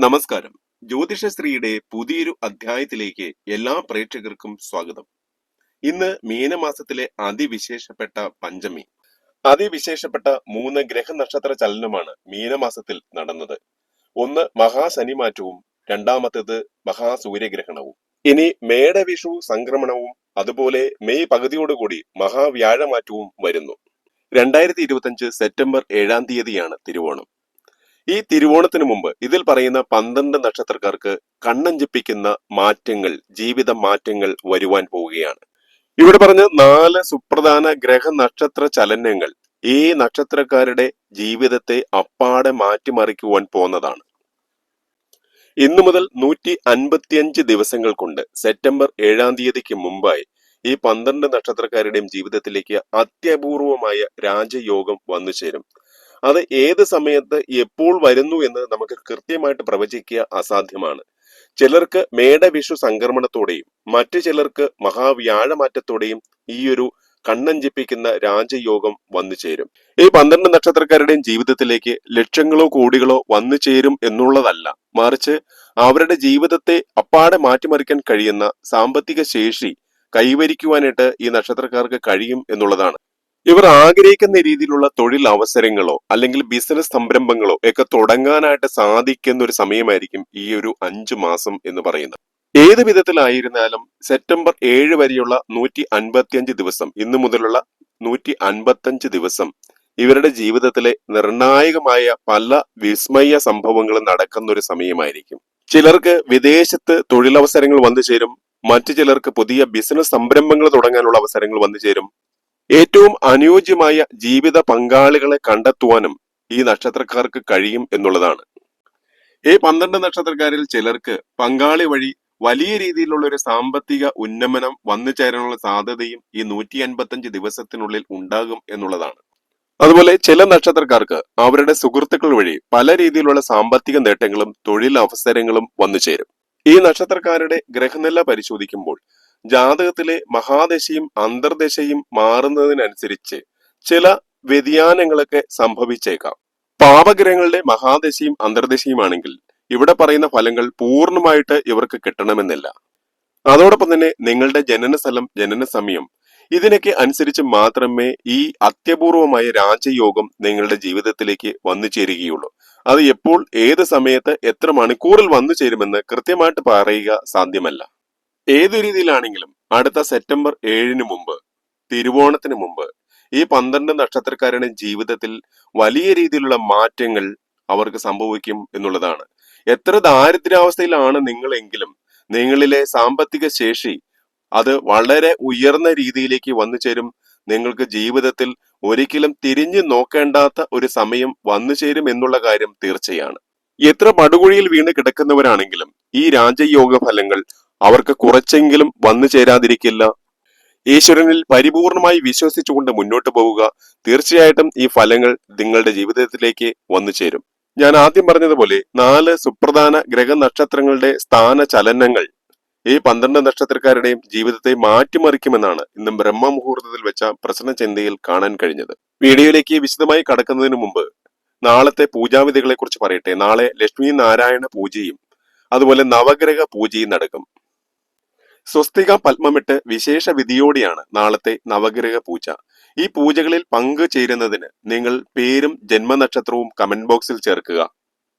നമസ്കാരം. ജ്യോതിഷ ജ്യോതിഷശ്രീയുടെ പുതിയൊരു അധ്യായത്തിലേക്ക് എല്ലാ പ്രേക്ഷകർക്കും സ്വാഗതം. ഇന്ന് മീനമാസത്തിലെ അതിവിശേഷപ്പെട്ട പഞ്ചമി. അതിവിശേഷപ്പെട്ട മൂന്ന് ഗ്രഹനക്ഷത്ര ചലനമാണ് മീനമാസത്തിൽ നടന്നത്. ഒന്ന് മഹാശനി മഹാശനിമാറ്റവും രണ്ടാമത്തേത് മഹാസൂര്യഗ്രഹണവും. ഇനി മേടവിഷു സംക്രമണവും അതുപോലെ മെയ് പകുതിയോടുകൂടി മഹാവ്യാഴമാറ്റവും വരുന്നു. രണ്ടായിരത്തി ഇരുപത്തിയഞ്ച് സെപ്റ്റംബർ ഏഴാം തീയതിയാണ് തിരുവോണം. ഈ തിരുവോണത്തിന് മുമ്പ് ഇതിൽ പറയുന്ന പന്ത്രണ്ട് നക്ഷത്രക്കാർക്ക് കണ്ണഞ്ചിപ്പിക്കുന്ന മാറ്റങ്ങൾ ജീവിത മാറ്റങ്ങൾ വരുവാൻ പോവുകയാണ്. ഇവിടെ പറഞ്ഞ നാല് സുപ്രധാന ഗ്രഹ നക്ഷത്ര ചലനങ്ങൾ ഈ നക്ഷത്രക്കാരുടെ ജീവിതത്തെ അപ്പാടെ മാറ്റിമറിക്കുവാൻ പോന്നതാണ് ഇന്നു മുതൽ നൂറ്റി അൻപത്തിയഞ്ച് ദിവസങ്ങൾ കൊണ്ട് സെപ്റ്റംബർ ഏഴാം തീയതിക്ക് മുമ്പായി ഈ പന്ത്രണ്ട് നക്ഷത്രക്കാരുടെയും ജീവിതത്തിലേക്ക് അത്യപൂർവമായ രാജയോഗം വന്നു ചേരും. അത് ഏത് സമയത്ത് എപ്പോൾ വരുന്നു എന്ന് നമുക്ക് കൃത്യമായിട്ട് പ്രവചിക്കുക അസാധ്യമാണ്. ചിലർക്ക് മേടവിഷു സംക്രമണത്തോടെയും മറ്റു ചിലർക്ക് മഹാവ്യാഴമാറ്റത്തോടെയും ഈ ഒരു കണ്ണഞ്ചിപ്പിക്കുന്ന രാജയോഗം വന്നു ചേരും. ഈ പന്ത്രണ്ട് നക്ഷത്രക്കാരുടെയും ജീവിതത്തിലേക്ക് ലക്ഷങ്ങളോ കോടികളോ വന്നു ചേരും എന്നുള്ളതല്ല. മറിച്ച് അവരുടെ ജീവിതത്തെ അപ്പാടെ മാറ്റിമറിക്കാൻ കഴിയുന്ന സാമ്പത്തിക ശേഷി കൈവരിക്കുവാനായിട്ട് ഈ നക്ഷത്രക്കാർക്ക് കഴിയും എന്നുള്ളതാണ്. ഇവർ ആഗ്രഹിക്കുന്ന രീതിയിലുള്ള തൊഴിൽ അവസരങ്ങളോ അല്ലെങ്കിൽ ബിസിനസ് സംരംഭങ്ങളോ ഒക്കെ തുടങ്ങാനായിട്ട് സാധിക്കുന്ന ഒരു സമയമായിരിക്കും ഈ ഒരു അഞ്ചു മാസം എന്ന് പറയുന്നത്. ഏത് വിധത്തിലായിരുന്നാലും സെപ്റ്റംബർ ഏഴ് വരെയുള്ള നൂറ്റി അൻപത്തിയഞ്ച് ദിവസം ഇന്നു മുതലുള്ള നൂറ്റി അൻപത്തഞ്ച് ദിവസം ഇവരുടെ ജീവിതത്തിലെ നിർണായകമായ പല വിസ്മയ സംഭവങ്ങളും നടക്കുന്ന ഒരു സമയമായിരിക്കും. ചിലർക്ക് വിദേശത്ത് തൊഴിലവസരങ്ങൾ വന്നു ചേരും മറ്റു ചിലർക്ക് പുതിയ ബിസിനസ് സംരംഭങ്ങൾ തുടങ്ങാനുള്ള അവസരങ്ങൾ വന്നു ചേരും. ഏറ്റവും അനുയോജ്യമായ ജീവിത പങ്കാളികളെ കണ്ടെത്തുവാനും ഈ നക്ഷത്രക്കാർക്ക് കഴിയും എന്നുള്ളതാണ്. ഈ പന്ത്രണ്ട് നക്ഷത്രക്കാരിൽ ചിലർക്ക് പങ്കാളി വഴി വലിയ രീതിയിലുള്ള ഒരു സാമ്പത്തിക ഉന്നമനം വന്നു ചേരാനുള്ള സാധ്യതയും ഈ നൂറ്റി അൻപത്തഞ്ച് ദിവസത്തിനുള്ളിൽ ഉണ്ടാകും എന്നുള്ളതാണ്. അതുപോലെ ചില നക്ഷത്രക്കാർക്ക് അവരുടെ സുഹൃത്തുക്കൾ വഴി പല രീതിയിലുള്ള സാമ്പത്തിക നേട്ടങ്ങളും തൊഴിൽ അവസരങ്ങളും വന്നു ചേരും. ഈ നക്ഷത്രക്കാരുടെ ഗ്രഹനില പരിശോധിക്കുമ്പോൾ ജാതകത്തിലെ മഹാദശയും അന്തർദശയും മാറുന്നതിനനുസരിച്ച് ചില വ്യതിയാനങ്ങളൊക്കെ സംഭവിച്ചേക്കാം. പാപഗ്രഹങ്ങളുടെ മഹാദശയും അന്തർദശയുമാണെങ്കിൽ ഇവിടെ പറയുന്ന ഫലങ്ങൾ പൂർണമായിട്ട് ഇവർക്ക് കിട്ടണമെന്നില്ല. അതോടൊപ്പം തന്നെ നിങ്ങളുടെ ജനന സ്ഥലം ജനന സമയം ഇതിനൊക്കെ അനുസരിച്ച് മാത്രമേ ഈ അത്യപൂർവമായ രാജയോഗം നിങ്ങളുടെ ജീവിതത്തിലേക്ക് വന്നു ചേരുകയുള്ളൂ. അത് എപ്പോൾ ഏത് സമയത്ത് എത്ര മണിക്കൂറിൽ വന്നു ചേരുമെന്ന് കൃത്യമായിട്ട് പറയുക സാധ്യമല്ല. ഏതു രീതിയിലാണെങ്കിലും അടുത്ത സെപ്റ്റംബർ ഏഴിന് മുമ്പ് തിരുവോണത്തിന് മുമ്പ് ഈ പന്ത്രണ്ട് നക്ഷത്രക്കാരുടെ ജീവിതത്തിൽ വലിയ രീതിയിലുള്ള മാറ്റങ്ങൾ അവർക്ക് സംഭവിക്കും എന്നുള്ളതാണ്. എത്ര ദാരിദ്ര്യാവസ്ഥയിലാണ് നിങ്ങളെങ്കിലും നിങ്ങളിലെ സാമ്പത്തിക ശേഷി അത് വളരെ ഉയർന്ന രീതിയിലേക്ക് വന്നു ചേരും. നിങ്ങൾക്ക് ജീവിതത്തിൽ ഒരിക്കലും തിരിഞ്ഞു നോക്കേണ്ടാത്ത ഒരു സമയം വന്നു ചേരും എന്നുള്ള കാര്യം തീർച്ചയാണ്. എത്ര പടുകുഴിയിൽ വീണ് കിടക്കുന്നവരാണെങ്കിലും ഈ രാജയോഗ ഫലങ്ങൾ അവർക്ക് കുറച്ചെങ്കിലും വന്നു ചേരാതിരിക്കില്ല. ഈശ്വരനിൽ പരിപൂർണമായി വിശ്വസിച്ചുകൊണ്ട് മുന്നോട്ട് പോവുക തീർച്ചയായിട്ടും ഈ ഫലങ്ങൾ നിങ്ങളുടെ ജീവിതത്തിലേക്ക് വന്നു ചേരും. ഞാൻ ആദ്യം പറഞ്ഞതുപോലെ നാല് സുപ്രധാന ഗ്രഹനക്ഷത്രങ്ങളുടെ സ്ഥാന ചലനങ്ങൾ ഈ പന്ത്രണ്ട് നക്ഷത്രക്കാരുടെയും ജീവിതത്തെ മാറ്റിമറിക്കുമെന്നാണ് ഇന്ന് ബ്രഹ്മമുഹൂർത്തത്തിൽ വെച്ച പ്രശ്ന ചിന്തയിൽ കാണാൻ കഴിഞ്ഞത്. വീഡിയോയിലേക്ക് വിശദമായി കടക്കുന്നതിന് മുമ്പ് നാളത്തെ പൂജാവിധികളെ കുറിച്ച് പറയട്ടെ. നാളെ ലക്ഷ്മി നാരായണ പൂജയും അതുപോലെ നവഗ്രഹ പൂജയും നടക്കും. സ്വസ്തിക പത്മമിട്ട് വിശേഷ വിധിയോടെയാണ് നാളത്തെ നവഗ്രഹ പൂജ. ഈ പൂജകളിൽ പങ്കുചേരുന്നതിന് നിങ്ങൾ പേരും ജന്മനക്ഷത്രവും കമന്റ് ബോക്സിൽ ചേർക്കുക.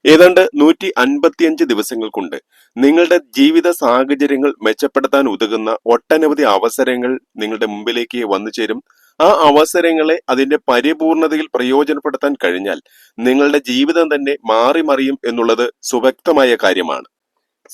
ഏതാണ്ട് നൂറ്റി അൻപത്തിയഞ്ച് ദിവസങ്ങൾ കൊണ്ട് നിങ്ങളുടെ ജീവിത സാഹചര്യങ്ങൾ മെച്ചപ്പെടുത്താൻ ഉതകുന്ന ഒട്ടനവധി അവസരങ്ങൾ നിങ്ങളുടെ മുമ്പിലേക്ക് വന്നു ചേരും. ആ അവസരങ്ങളെ അതിന്റെ പരിപൂർണതയിൽ പ്രയോജനപ്പെടുത്താൻ കഴിഞ്ഞാൽ നിങ്ങളുടെ ജീവിതം തന്നെ മാറി മറിയും എന്നുള്ളത് സുവ്യക്തമായ കാര്യമാണ്.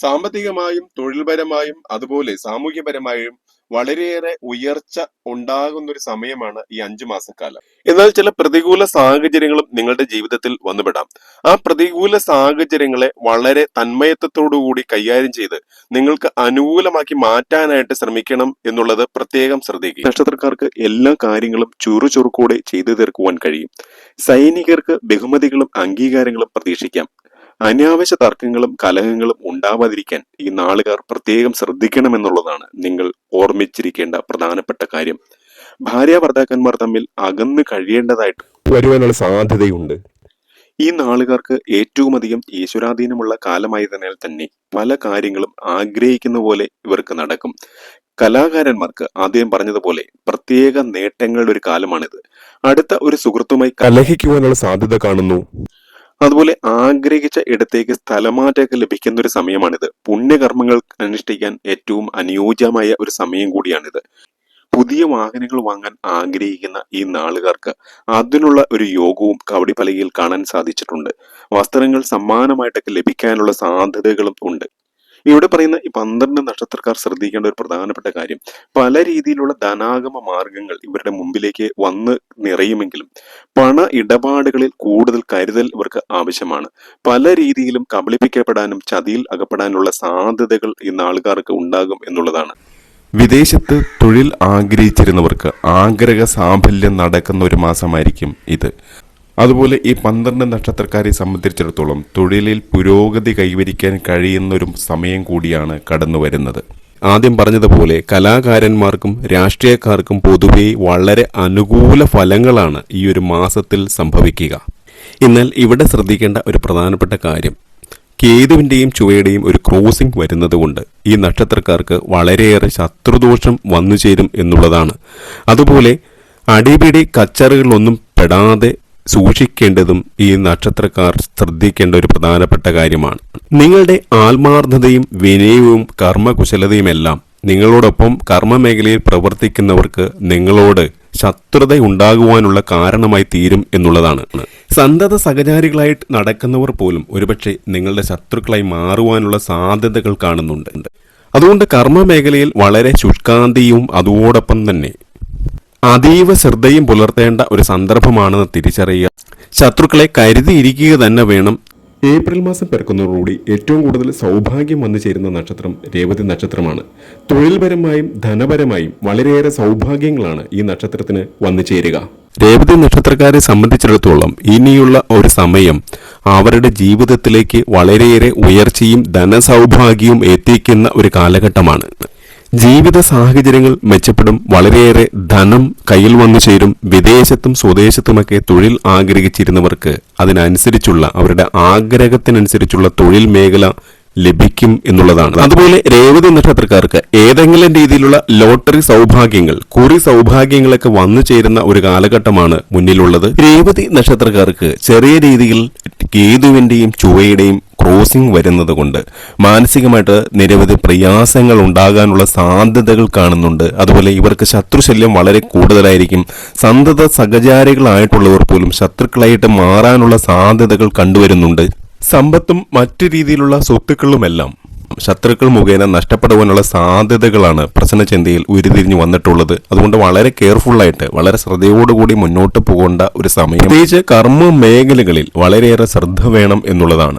സാമ്പത്തികമായും തൊഴിൽപരമായും അതുപോലെ സാമൂഹ്യപരമായും വളരെയേറെ ഉയർച്ച ഉണ്ടാകുന്ന ഒരു സമയമാണ് ഈ അഞ്ചു മാസക്കാലം. എന്നാൽ ചില പ്രതികൂല സാഹചര്യങ്ങളും നിങ്ങളുടെ ജീവിതത്തിൽ വന്നുപെടാം. ആ പ്രതികൂല സാഹചര്യങ്ങളെ വളരെ തന്മയത്വത്തോടുകൂടി കൈകാര്യം ചെയ്ത് നിങ്ങൾക്ക് അനുകൂലമാക്കി മാറ്റാനായിട്ട് ശ്രമിക്കണം എന്നുള്ളത് പ്രത്യേകം ശ്രദ്ധിക്കുക. നക്ഷത്രക്കാർക്ക് എല്ലാ കാര്യങ്ങളും ചുറുചുറുക്കൂടെ ചെയ്തു തീർക്കുവാൻ കഴിയും. സൈനികർക്ക് ബഹുമതികളും അംഗീകാരങ്ങളും പ്രതീക്ഷിക്കാം. അനാവശ്യ തർക്കങ്ങളും കലഹങ്ങളും ഉണ്ടാവാതിരിക്കാൻ ഈ നാളുകാർ പ്രത്യേകം ശ്രദ്ധിക്കണമെന്നുള്ളതാണ് നിങ്ങൾ ഓർമ്മിച്ചിരിക്കേണ്ട പ്രധാനപ്പെട്ട കാര്യം. ഭാര്യ ഭർത്താക്കന്മാർ തമ്മിൽ അകന്നു കഴിയേണ്ടതായിട്ട് വരുവാനുള്ള സാധ്യതയുണ്ട്. ഈ നാളുകാർക്ക് ഏറ്റവും അധികം ഈശ്വരാധീനമുള്ള കാലമായതിനാൽ തന്നെ പല കാര്യങ്ങളും ആഗ്രഹിക്കുന്ന പോലെ ഇവർക്ക് നടക്കും. കലാകാരന്മാർക്ക് ആദ്യം പറഞ്ഞതുപോലെ പ്രത്യേക നേട്ടങ്ങളുടെ ഒരു കാലമാണിത്. അടുത്ത ഒരു സുഹൃത്തുമായി കലഹിക്കുവാനുള്ള സാധ്യത കാണുന്നു. അതുപോലെ ആഗ്രഹിച്ച ഇടത്തേക്ക് സ്ഥലമാറ്റമൊക്കെ ലഭിക്കുന്ന ഒരു സമയമാണിത്. പുണ്യകർമ്മങ്ങൾ അനുഷ്ഠിക്കാൻ ഏറ്റവും അനുയോജ്യമായ ഒരു സമയം കൂടിയാണിത്. പുതിയ വാഹനങ്ങൾ വാങ്ങാൻ ആഗ്രഹിക്കുന്ന ഈ നാളുകാർക്ക് അതിനുള്ള ഒരു യോഗവും കവടിപ്പലകയിൽ കാണാൻ സാധിച്ചിട്ടുണ്ട്. വസ്ത്രങ്ങൾ സമ്മാനമായിട്ടൊക്കെ ലഭിക്കാനുള്ള സാധ്യതകളും ഉണ്ട്. ഇവിടെ പറയുന്ന ഈ പന്ത്രണ്ട് നക്ഷത്രക്കാർ ശ്രദ്ധിക്കേണ്ട ഒരു പ്രധാനപ്പെട്ട കാര്യം. പല രീതിയിലുള്ള ധനാഗമ മാർഗങ്ങൾ ഇവരുടെ മുമ്പിലേക്ക് വന്ന് നിറയുമെങ്കിലും പണ ഇടപാടുകളിൽ കൂടുതൽ കരുതൽ ഇവർക്ക് ആവശ്യമാണ്. പല രീതിയിലും കബളിപ്പിക്കപ്പെടാനും ചതിയിൽ അകപ്പെടാനുള്ള സാധ്യതകൾ ഇന്ന് ആൾക്കാർക്ക് ഉണ്ടാകും എന്നുള്ളതാണ്. വിദേശത്ത് തൊഴിൽ ആഗ്രഹിച്ചിരുന്നവർക്ക് ആഗ്രഹ സാഫല്യം നടക്കുന്ന ഒരു മാസമായിരിക്കും ഇത്. അതുപോലെ ഈ പന്ത്രണ്ട് നക്ഷത്രക്കാരെ സംബന്ധിച്ചിടത്തോളം തൊഴിലിൽ പുരോഗതി കൈവരിക്കാൻ കഴിയുന്നൊരു സമയം കൂടിയാണ് കടന്നു വരുന്നത്. ആദ്യം പറഞ്ഞതുപോലെ കലാകാരന്മാർക്കും രാഷ്ട്രീയക്കാർക്കും പൊതുവെ വളരെ അനുകൂല ഫലങ്ങളാണ് ഈ ഒരു മാസത്തിൽ സംഭവിക്കുക. എന്നാൽ ഇവിടെ ശ്രദ്ധിക്കേണ്ട ഒരു പ്രധാനപ്പെട്ട കാര്യം കേതുവിന്റെയും ചുവയുടെയും ഒരു ക്രോസിംഗ് വരുന്നതുകൊണ്ട് ഈ നക്ഷത്രക്കാർക്ക് വളരെയേറെ ശത്രുദോഷം വന്നു ചേരും എന്നുള്ളതാണ്. അതുപോലെ അടിപിടി കച്ചറുകളൊന്നും പെടാതെ സൂക്ഷിക്കേണ്ടതും ഈ നക്ഷത്രക്കാർ ശ്രദ്ധിക്കേണ്ട ഒരു പ്രധാനപ്പെട്ട കാര്യമാണ്. നിങ്ങളുടെ ആത്മാർത്ഥതയും വിനയവും കർമ്മകുശലതയുമെല്ലാം നിങ്ങളോടൊപ്പം കർമ്മമേഖലയിൽ പ്രവർത്തിക്കുന്നവർക്ക് നിങ്ങളോട് ശത്രുത ഉണ്ടാകുവാനുള്ള കാരണമായി തീരും എന്നുള്ളതാണ്. സന്തത സഹചാരികളായിട്ട് നടക്കുന്നവർ പോലും ഒരുപക്ഷെ നിങ്ങളുടെ ശത്രുക്കളായി മാറുവാനുള്ള സാധ്യതകൾ കാണുന്നുണ്ട്. അതുകൊണ്ട് കർമ്മമേഖലയിൽ വളരെ ശുഷ്കാന്തിയും അതോടൊപ്പം തന്നെ അതീവ ശ്രദ്ധയും പുലർത്തേണ്ട ഒരു സന്ദർഭമാണെന്ന് തിരിച്ചറിയുക. ശത്രുക്കളെ കരുതിയിരിക്കുക തന്നെ വേണം. ഏപ്രിൽ മാസം പിറക്കുന്നതോടുകൂടി ഏറ്റവും കൂടുതൽ സൗഭാഗ്യം വന്നു ചേരുന്ന നക്ഷത്രം രേവതി നക്ഷത്രമാണ്. തൊഴിൽപരമായും ധനപരമായും വളരെയേറെ സൗഭാഗ്യങ്ങളാണ് ഈ നക്ഷത്രത്തിന് വന്നു ചേരുക. രേവതി നക്ഷത്രക്കാരെ സംബന്ധിച്ചിടത്തോളം ഇനിയുള്ള ഒരു സമയം അവരുടെ ജീവിതത്തിലേക്ക് വളരെയേറെ ഉയർച്ചയും ധനസൗഭാഗ്യവും എത്തിക്കുന്ന ഒരു കാലഘട്ടമാണ്. ജീവിത സാഹചര്യങ്ങൾ മെച്ചപ്പെടും. വളരെയേറെ ധനം കയ്യിൽ വന്നു ചേരും. വിദേശത്തും സ്വദേശത്തുമൊക്കെ തൊഴിൽ ആഗ്രഹിച്ചിരുന്നവർക്ക് അതിനനുസരിച്ചുള്ള അവരുടെ ആഗ്രഹത്തിനനുസരിച്ചുള്ള തൊഴിൽ മേഖല ലഭിക്കും എന്നുള്ളതാണ്. അതുപോലെ രേവതി നക്ഷത്രക്കാർക്ക് ഏതെങ്കിലും രീതിയിലുള്ള ലോട്ടറി സൗഭാഗ്യങ്ങൾ കുറി സൗഭാഗ്യങ്ങളൊക്കെ വന്നു ചേരുന്ന ഒരു കാലഘട്ടമാണ് മുന്നിലുള്ളത്. രേവതി നക്ഷത്രക്കാർക്ക് ചെറിയ രീതിയിൽ കേതുവിന്റെയും ചുവയുടെയും ക്രോസിംഗ് വരുന്നത് കൊണ്ട് മാനസികമായിട്ട് നിരവധി പ്രയാസങ്ങൾ ഉണ്ടാകാനുള്ള സാധ്യതകൾ കാണുന്നുണ്ട്. അതുപോലെ ഇവർക്ക് ശത്രുശല്യം വളരെ കൂടുതലായിരിക്കും. സന്തത സഹചാരികളായിട്ടുള്ളവർ പോലും ശത്രുക്കളായിട്ട് മാറാനുള്ള സാധ്യതകൾ കണ്ടുവരുന്നുണ്ട്. സമ്പത്തും മറ്റു രീതിയിലുള്ള സ്വത്തുക്കളുമെല്ലാം ശത്രുക്കൾ മുഖേന നഷ്ടപ്പെടുവാനുള്ള സാധ്യതകളാണ് പ്രശ്നചിന്തയിൽ ഉരുതിരിഞ്ഞു വന്നിട്ടുള്ളത്. അതുകൊണ്ട് വളരെ കെയർഫുള്ളായിട്ട് വളരെ ശ്രദ്ധയോടുകൂടി മുന്നോട്ട് പോകേണ്ട ഒരു സമയം. പ്രത്യേകിച്ച് കർമ്മ മേഖലകളിൽ വളരെയേറെ ശ്രദ്ധ വേണം എന്നുള്ളതാണ്.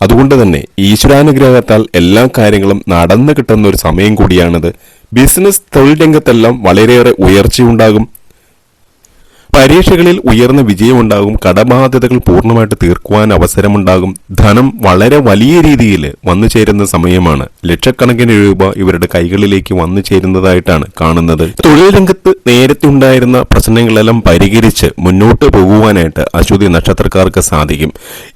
അതുകൊണ്ട് തന്നെ ഈശ്വരാനുഗ്രഹത്താൽ എല്ലാ കാര്യങ്ങളും നടന്നു കിട്ടുന്ന ഒരു സമയം കൂടിയാണിത്. ബിസിനസ് തൊഴിൽ രംഗത്തെല്ലാം വളരെയേറെ ഉയർച്ചയുണ്ടാകും. പരീക്ഷകളിൽ ഉയർന്ന വിജയമുണ്ടാകും കടബാധ്യതകൾ പൂർണമായിട്ട് തീർക്കുവാൻ അവസരമുണ്ടാകും. ധനം വളരെ വലിയ രീതിയിൽ വന്നു ചേരുന്ന സമയമാണ്. ലക്ഷക്കണക്കിന് രൂപ ഇവരുടെ കൈകളിലേക്ക് വന്നു ചേരുന്നതായിട്ടാണ് കാണുന്നത്. തൊഴിൽ രംഗത്ത് നേരത്തെ ഉണ്ടായിരുന്ന പ്രശ്നങ്ങളെല്ലാം പരിഹരിച്ച് മുന്നോട്ട് പോകുവാനായിട്ട് അശ്വതി നക്ഷത്രക്കാർക്ക് സാധിക്കും.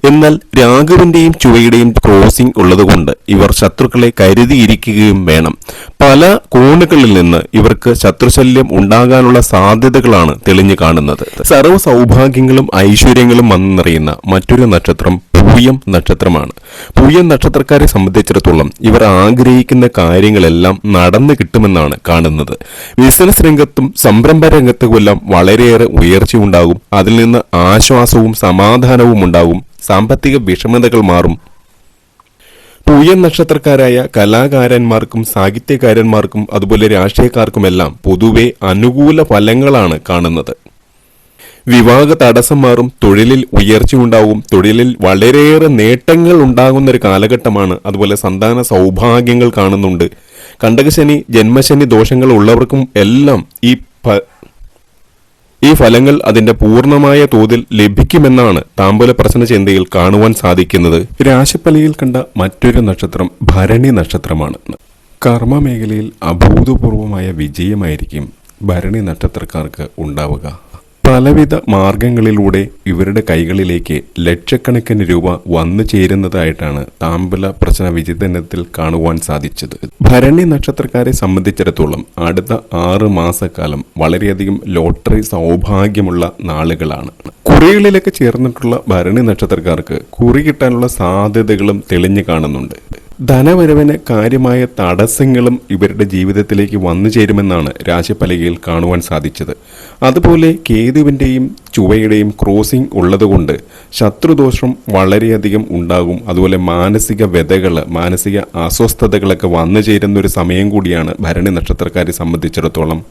എന്നാൽ രാഘുവിന്റെയും ചുവയുടെയും ക്രോസിംഗ് ഉള്ളതുകൊണ്ട് ഇവർ ശത്രുക്കളെ കരുതിയിരിക്കുകയും വേണം. പല കോണുകളിൽ നിന്ന് ഇവർക്ക് ശത്രുശല്യം ഉണ്ടാകാനുള്ള സാധ്യതകളാണ് തെളിഞ്ഞു കാണുന്നത്. സർവ സൗഭാഗ്യങ്ങളും ഐശ്വര്യങ്ങളും വന്നു നിറയുന്ന മറ്റൊരു നക്ഷത്രം പൂയം നക്ഷത്രമാണ്. പൂയം നക്ഷത്രക്കാരെ സംബന്ധിച്ചിടത്തോളം ഇവർ ആഗ്രഹിക്കുന്ന കാര്യങ്ങളെല്ലാം നടന്നു കിട്ടുമെന്നാണ് കാണുന്നത്. ബിസിനസ് രംഗത്തും സംരംഭ രംഗത്തുമെല്ലാം വളരെയേറെ ഉയർച്ചയുണ്ടാകും അതിൽ നിന്ന് ആശ്വാസവും സമാധാനവും ഉണ്ടാകും. സാമ്പത്തിക വിഷമതകൾ മാറും. പൂയൻ നക്ഷത്രക്കാരായ കലാകാരന്മാർക്കും സാഹിത്യകാരന്മാർക്കും അതുപോലെ രാഷ്ട്രീയക്കാർക്കുമെല്ലാം പൊതുവെ അനുകൂല ഫലങ്ങളാണ് കാണുന്നത്. വിവാഹ തടസ്സം മാറും തൊഴിലിൽ ഉയർച്ചയുണ്ടാവും. തൊഴിലിൽ വളരെയേറെ നേട്ടങ്ങൾ ഉണ്ടാകുന്ന ഒരു കാലഘട്ടമാണ് അതുപോലെ സന്താന സൗഭാഗ്യങ്ങൾ കാണുന്നുണ്ട്. കണ്ടകശനി ജന്മശനി ദോഷങ്ങൾ ഉള്ളവർക്കും എല്ലാം ഈ ഈ ഫലങ്ങൾ അതിന്റെ പൂർണമായ തോതിൽ ലഭിക്കുമെന്നാണ് താമ്പൂല പ്രശ്ന ചിന്തയിൽ കാണുവാൻ സാധിക്കുന്നത്. രാശിപ്പലയിൽ കണ്ട മറ്റൊരു നക്ഷത്രം ഭരണി നക്ഷത്രമാണ്. കർമ്മ മേഖലയിൽ അഭൂതപൂർവമായ വിജയമായിരിക്കും ഭരണി നക്ഷത്രക്കാർക്ക് ഉണ്ടാവുക. പലവിധ മാർഗങ്ങളിലൂടെ ഇവരുടെ കൈകളിലേക്ക് ലക്ഷക്കണക്കിന് രൂപ വന്നു ചേരുന്നതായിട്ടാണ് താമ്പല പ്രശ്ന വിചിതനത്തിൽ കാണുവാൻ സാധിച്ചത്. ഭരണി നക്ഷത്രക്കാരെ സംബന്ധിച്ചിടത്തോളം അടുത്ത ആറ് മാസക്കാലം വളരെയധികം ലോട്ടറി സൗഭാഗ്യമുള്ള നാളുകളാണ്. കുറികളിലൊക്കെ ചേർന്നിട്ടുള്ള ഭരണി നക്ഷത്രക്കാർക്ക് കുറി കിട്ടാനുള്ള സാധ്യതകളും തെളിഞ്ഞു കാണുന്നുണ്ട്. ധനവരവിന് കാര്യമായ തടസ്സങ്ങളും ഇവരുടെ ജീവിതത്തിലേക്ക് വന്നു ചേരുമെന്നാണ് രാശിപ്പലകയിൽ കാണുവാൻ സാധിച്ചത്. അതുപോലെ കേതുവിന്റെയും ചുവയുടെയും ക്രോസിംഗ് ഉള്ളതുകൊണ്ട് ശത്രുദോഷം വളരെയധികം ഉണ്ടാകും. അതുപോലെ മാനസിക വ്യതകൾ മാനസിക അസ്വസ്ഥതകളൊക്കെ വന്നു ചേരുന്ന ഒരു സമയം കൂടിയാണ് ഭരണി നക്ഷത്രക്കാരെ സംബന്ധിച്ചിടത്തോളം.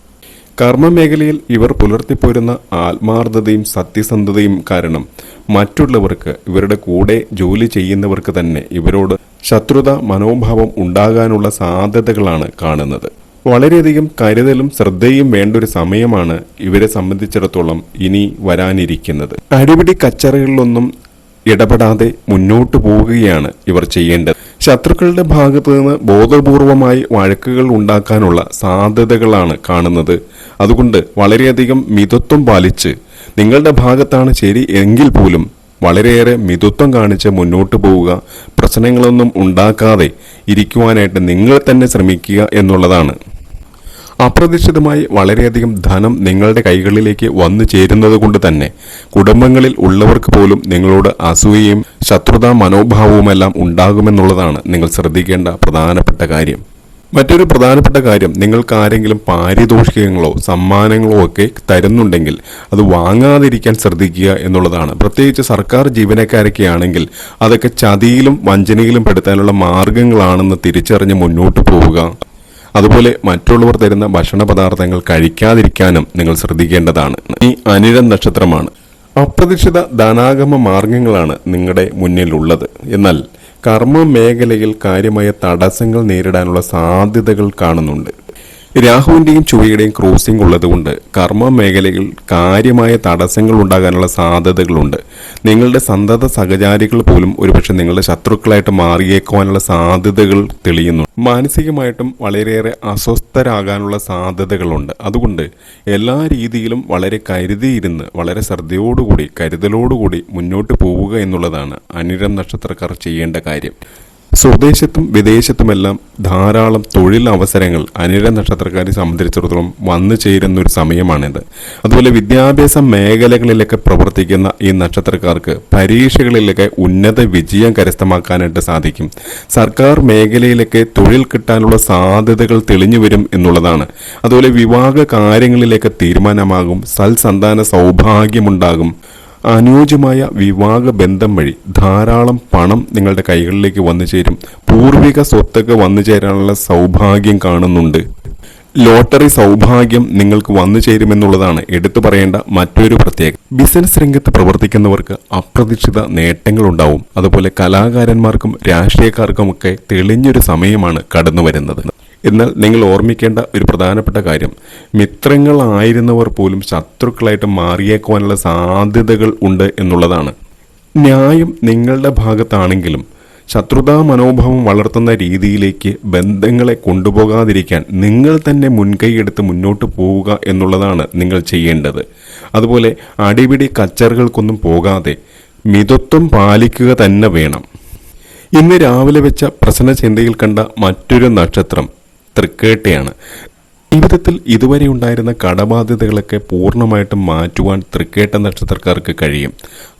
കർമ്മമേഖലയിൽ ഇവർ പുലർത്തിപ്പോരുന്ന ആത്മാർത്ഥതയും സത്യസന്ധതയും കാരണം മറ്റുള്ളവർക്ക് ഇവരുടെ കൂടെ ജോലി ചെയ്യുന്നവർക്ക് തന്നെ ഇവരോട് ശത്രുത മനോഭാവം ഉണ്ടാകാനുള്ള സാധ്യതകളാണ് കാണുന്നത്. വളരെയധികം കരുതലും ശ്രദ്ധയും വേണ്ട ഒരു സമയമാണ് ഇവരെ സംബന്ധിച്ചിടത്തോളം ഇനി വരാനിരിക്കുന്നത്. അടിപിടി കച്ചറകളിലൊന്നും ഇടപെടാതെ മുന്നോട്ടു പോവുകയാണ് ഇവർ ചെയ്യേണ്ടത്. ശത്രുക്കളുടെ ഭാഗത്തു നിന്ന് ബോധപൂർവമായി വഴക്കുകൾ ഉണ്ടാക്കാനുള്ള സാധ്യതകളാണ് കാണുന്നത്. അതുകൊണ്ട് വളരെയധികം മിതത്വം പാലിച്ച് നിങ്ങളുടെ ഭാഗത്താണ് ശരി എങ്കിൽ പോലും വളരെയേറെ മിതത്വം കാണിച്ച് മുന്നോട്ട് പോവുക പ്രശ്നങ്ങളൊന്നും ഉണ്ടാക്കാതെ ഇരിക്കുവാനായിട്ട് നിങ്ങൾ തന്നെ ശ്രമിക്കുക എന്നുള്ളതാണ്. അപ്രതീക്ഷിതമായി വളരെയധികം ധനം നിങ്ങളുടെ കൈകളിലേക്ക് വന്നു ചേരുന്നത് കൊണ്ട് തന്നെ കുടുംബങ്ങളിൽ ഉള്ളവർക്ക് പോലും നിങ്ങളോട് അസൂയയും ശത്രുതാ മനോഭാവവുമെല്ലാം ഉണ്ടാകുമെന്നുള്ളതാണ് നിങ്ങൾ ശ്രദ്ധിക്കേണ്ട പ്രധാനപ്പെട്ട കാര്യം. മറ്റൊരു പ്രധാനപ്പെട്ട കാര്യം നിങ്ങൾക്ക് ആരെങ്കിലും പാരിതോഷികങ്ങളോ സമ്മാനങ്ങളോ ഒക്കെ തരുന്നുണ്ടെങ്കിൽ അത് വാങ്ങാതിരിക്കാൻ ശ്രദ്ധിക്കുക എന്നുള്ളതാണ്. പ്രത്യേകിച്ച് സർക്കാർ ജീവനക്കാരൊക്കെ ആണെങ്കിൽ അതൊക്കെ ചതിയിലും വഞ്ചനയിലും പെടുത്താനുള്ള മാർഗങ്ങളാണെന്ന് തിരിച്ചറിഞ്ഞ് മുന്നോട്ട് പോവുക. അതുപോലെ മറ്റുള്ളവർ തരുന്ന ഭക്ഷണ പദാർത്ഥങ്ങൾ കഴിക്കാതിരിക്കാനും നിങ്ങൾ ശ്രദ്ധിക്കേണ്ടതാണ്. ഈ അനിഴം നക്ഷത്രമാണ് അപ്രതീക്ഷിത ധനാഗമ മാർഗങ്ങളാണ് നിങ്ങളുടെ മുന്നിലുള്ളത്. എന്നാൽ കർമ്മ മേഖലയിൽ കാര്യമായ തടസ്സങ്ങൾ നേരിടാനുള്ള സാധ്യതകൾ കാണുന്നുണ്ട്. രാഹുവിന്റെയും ചൊവ്വയുടെയും ക്രോസിംഗ് ഉള്ളതുകൊണ്ട് കർമ്മ മേഖലയിൽ കാര്യമായ തടസ്സങ്ങൾ ഉണ്ടാകാനുള്ള സാധ്യതകളുണ്ട്. നിങ്ങളുടെ സന്തത സഹചാരികൾ പോലും ഒരുപക്ഷെ നിങ്ങളുടെ ശത്രുക്കളായിട്ട് മാറിയേക്കുവാനുള്ള സാധ്യതകൾ തെളിയുന്നു. മാനസികമായിട്ടും വളരെയേറെ അസ്വസ്ഥരാകാനുള്ള സാധ്യതകളുണ്ട്. അതുകൊണ്ട് എല്ലാ രീതിയിലും വളരെ കരുതിയിരുന്ന് വളരെ ശ്രദ്ധയോടുകൂടി കരുതലോടുകൂടി മുന്നോട്ട് പോവുക എന്നുള്ളതാണ് അനിരം നക്ഷത്രക്കാർ ചെയ്യേണ്ട കാര്യം. സ്വദേശത്തും വിദേശത്തുമെല്ലാം ധാരാളം തൊഴിൽ അവസരങ്ങൾ അനിഴ നക്ഷത്രക്കാരെ സംബന്ധിച്ചിടത്തോളം വന്നു ചേരുന്ന ഒരു സമയമാണിത്. അതുപോലെ വിദ്യാഭ്യാസ മേഖലകളിലൊക്കെ പ്രവർത്തിക്കുന്ന ഈ നക്ഷത്രക്കാർക്ക് പരീക്ഷകളിലൊക്കെ ഉന്നത വിജയം കരസ്ഥമാക്കാനായിട്ട് സാധിക്കും. സർക്കാർ മേഖലയിലൊക്കെ തൊഴിൽ കിട്ടാനുള്ള സാധ്യതകൾ തെളിഞ്ഞു വരും എന്നുള്ളതാണ്. അതുപോലെ വിവാഹ കാര്യങ്ങളിലേക്ക് തീരുമാനമാകും സൽസന്താന സൗഭാഗ്യമുണ്ടാകും. അനുയോജ്യമായ വിവാഹ ബന്ധം വഴി ധാരാളം പണം നിങ്ങളുടെ കൈകളിലേക്ക് വന്നു ചേരും. പൂർവിക സ്വത്തൊക്കെ വന്നു ചേരാനുള്ള സൗഭാഗ്യം കാണുന്നുണ്ട്. ലോട്ടറി സൗഭാഗ്യം നിങ്ങൾക്ക് വന്നു ചേരുമെന്നുള്ളതാണ് എടുത്തു പറയേണ്ട മറ്റൊരു പ്രത്യേകത. ബിസിനസ് രംഗത്ത് പ്രവർത്തിക്കുന്നവർക്ക് അപ്രതീക്ഷിത നേട്ടങ്ങൾ ഉണ്ടാവും അതുപോലെ കലാകാരന്മാർക്കും രാഷ്ട്രീയക്കാർക്കും രാഷ്ട്രീയക്കാർക്കുമൊക്കെ തെളിഞ്ഞൊരു സമയമാണ് കടന്നു വരുന്നത് എന്നാൽ നിങ്ങൾ ഓർമ്മിക്കേണ്ട ഒരു പ്രധാനപ്പെട്ട കാര്യം. മിത്രങ്ങളായിരുന്നവർ പോലും ശത്രുക്കളായിട്ട് മാറിയേക്കുവാനുള്ള സാധ്യതകൾ ഉണ്ട് എന്നുള്ളതാണ്. ന്യായം നിങ്ങളുടെ ഭാഗത്താണെങ്കിലും ശത്രുതാ മനോഭാവം വളർത്തുന്ന രീതിയിലേക്ക് ബന്ധങ്ങളെ കൊണ്ടുപോകാതിരിക്കാൻ നിങ്ങൾ തന്നെ മുൻകൈയെടുത്ത് മുന്നോട്ട് പോവുക എന്നുള്ളതാണ് നിങ്ങൾ ചെയ്യേണ്ടത്. അതുപോലെ അടിപിടി കച്ചറുകൾക്കൊന്നും പോകാതെ മിതത്വം പാലിക്കുക തന്നെ വേണം. ഇന്ന് രാവിലെ വെച്ച പ്രസന്ന ചിന്തയിൽ കണ്ട മറ്റൊരു നക്ഷത്രം തൃക്കേട്ടയാണ് ജീവിതത്തിൽ ഇതുവരെ ഉണ്ടായിരുന്ന കടബാധ്യതകളൊക്കെ പൂർണമായിട്ടും മാറ്റുവാൻ തൃക്കേട്ട നക്ഷത്രക്കാർക്ക് കഴിയും.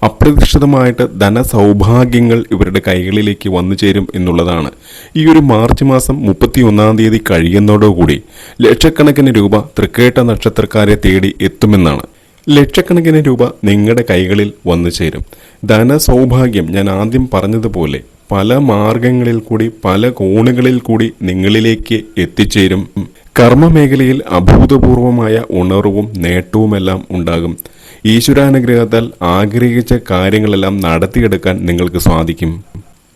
അപ്രതീക്ഷിതമായിട്ട് ധനസൗഭാഗ്യങ്ങൾ ഇവരുടെ കൈകളിലേക്ക് വന്നു ചേരും എന്നുള്ളതാണ്. ഈ ഒരു മാർച്ച് മാസം മുപ്പത്തി ഒന്നാം തീയതി കഴിയുന്നതോടുകൂടി ലക്ഷക്കണക്കിന് രൂപ തൃക്കേട്ട നക്ഷത്രക്കാരെ തേടി എത്തുമെന്നാണ്. ലക്ഷക്കണക്കിന് രൂപ നിങ്ങളുടെ കൈകളിൽ വന്നു ചേരും. ധനസൗഭാഗ്യം ഞാൻ ആദ്യം പറഞ്ഞതുപോലെ പല മാർഗങ്ങളിൽ കൂടി പല കോണുകളിൽ കൂടി നിങ്ങളിലേക്ക് എത്തിച്ചേരും. കർമ്മ മേഖലയിൽ അഭൂതപൂർവമായ ഉണർവും നേട്ടവുമെല്ലാം ഉണ്ടാകും. ഈശ്വരാനുഗ്രഹത്താൽ ആഗ്രഹിച്ച കാര്യങ്ങളെല്ലാം നടത്തിയെടുക്കാൻ നിങ്ങൾക്ക് സാധിക്കും.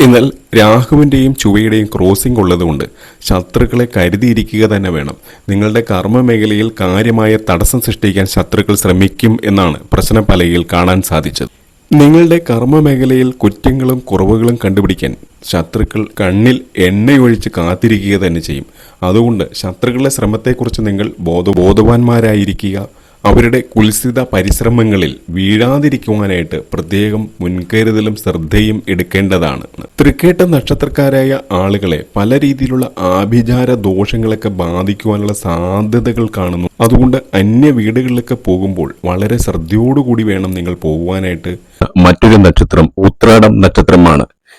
എന്നാൽ രാഹുവിന്റെയും ചുവയുടെയും ക്രോസിംഗ് ഉള്ളതുകൊണ്ട് ശത്രുക്കളെ കരുതിയിരിക്കുക തന്നെ വേണം. നിങ്ങളുടെ കർമ്മ മേഖലയിൽ കാര്യമായ തടസ്സം സൃഷ്ടിക്കാൻ ശത്രുക്കൾ ശ്രമിക്കും എന്നാണ് പ്രശ്നപലകയിൽ കാണാൻ സാധിച്ചത്. നിങ്ങളുടെ കർമ്മ മേഖലയിൽ കുറ്റങ്ങളും കുറവുകളും കണ്ടുപിടിക്കാൻ ശത്രുക്കൾ കണ്ണിൽ എണ്ണയൊഴിച്ച് കാത്തിരിക്കുക തന്നെ ചെയ്യും. അതുകൊണ്ട് ശത്രുക്കളുടെ ശ്രമത്തെക്കുറിച്ച് നിങ്ങൾ ബോധ ബോധവാന്മാരായിരിക്കുക. അവരുടെ കുൽസിത പരിശ്രമങ്ങളിൽ വീഴാതിരിക്കുവാനായിട്ട് പ്രത്യേകം മുൻകരുതലും ശ്രദ്ധയും എടുക്കേണ്ടതാണ്. തൃക്കേട്ട നക്ഷത്രക്കാരായ ആളുകളെ പല രീതിയിലുള്ള ആഭിചാര ദോഷങ്ങളൊക്കെ ബാധിക്കുവാനുള്ള സാധ്യതകൾ കാണുന്നു. അതുകൊണ്ട് അന്യ വീടുകളിലൊക്കെ പോകുമ്പോൾ വളരെ ശ്രദ്ധയോടുകൂടി വേണം നിങ്ങൾ പോകുവാനായിട്ട്. മറ്റൊരു നക്ഷത്രം ഉത്രാടം നക്ഷത്രമാണ്.